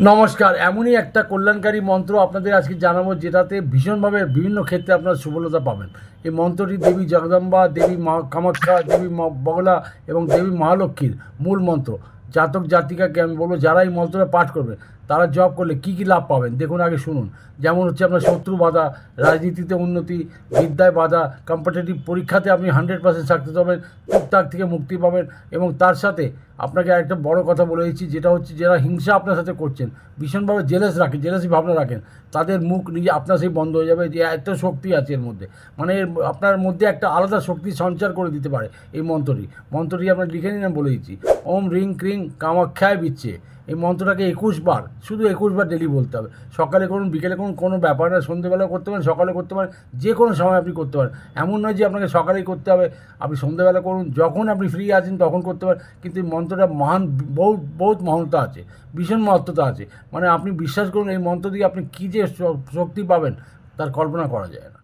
নমস্কার, এমনই একটা কল্যাণকারী মন্ত্র আপনাদের আজকে জানাব, যেটাতে ভীষণভাবে বিভিন্ন ক্ষেত্রে আপনারা সুফলতা পাবেন। এই মন্ত্রটি দেবী জগদম্বা, দেবী মা কামাখ্যা, দেবী বগলা এবং দেবী মহালক্ষ্মীর মূল মন্ত্র। জাতক জাতিকাকে আমি বলব, যারা এই মন্ত্রটা পাঠ করবে তারা জব করলে কী কী লাভ পাবেন? দেখুন, আগে শুনুন। যেমন হচ্ছে আপনার শত্রু বাধা, রাজনীতিতে উন্নতি, বিদ্যায় বাধা কম্পিটিটিভ পরীক্ষাতে আপনি হান্ড্রেড পার্সেন্ট সাকসেস হবেন টুকটাক থেকে মুক্তি পাবেন এবং তার সাথে আপনাকে একটা বড় কথা বলে দিচ্ছি, যেটা হচ্ছে যারা হিংসা আপনার সাথে করছেন, ভীষণভাবে জেলেস রাখেন জেলেসি ভাবনা রাখেন, তাদের মুখ নিজে আপনার সেই বন্ধ হয়ে যাবে, যে এত শক্তি আছে এর মধ্যে। মানে আপনার মধ্যে একটা আলাদা শক্তি সঞ্চার করে দিতে পারে এই মন্ত্রটি। মন্ত্রটি আপনার লিখে নিন বলে দিচ্ছি। ওম রিং ক্রিং কামাখ্যায় বিচ্ছে এই মন্ত্রটাকে একুশ বার, শুধু একুশ বার ডেলি বলতে হবে। সকালে করুন, বিকেলে করুন, কোনো ব্যাপার না সন্ধ্যেবেলা করতে পারেন সকালে করতে পারেন, যে কোনো সময় আপনি করতে পারেন। এমন নয় যে আপনাকে সকালেই করতে হবে, আপনি সন্ধ্যেবেলা করুন, যখন আপনি ফ্রি আছেন তখন করতে পারেন, কিন্তু এই মন্ত্রটা মহান, বহুত বহুত মহানতা আছে, ভীষণ মহত্বতা আছে। মানে আপনি বিশ্বাস করুন, এই মন্ত্র দিয়ে আপনি কী যে শক্তি পাবেন, তার কল্পনা করা যায় না।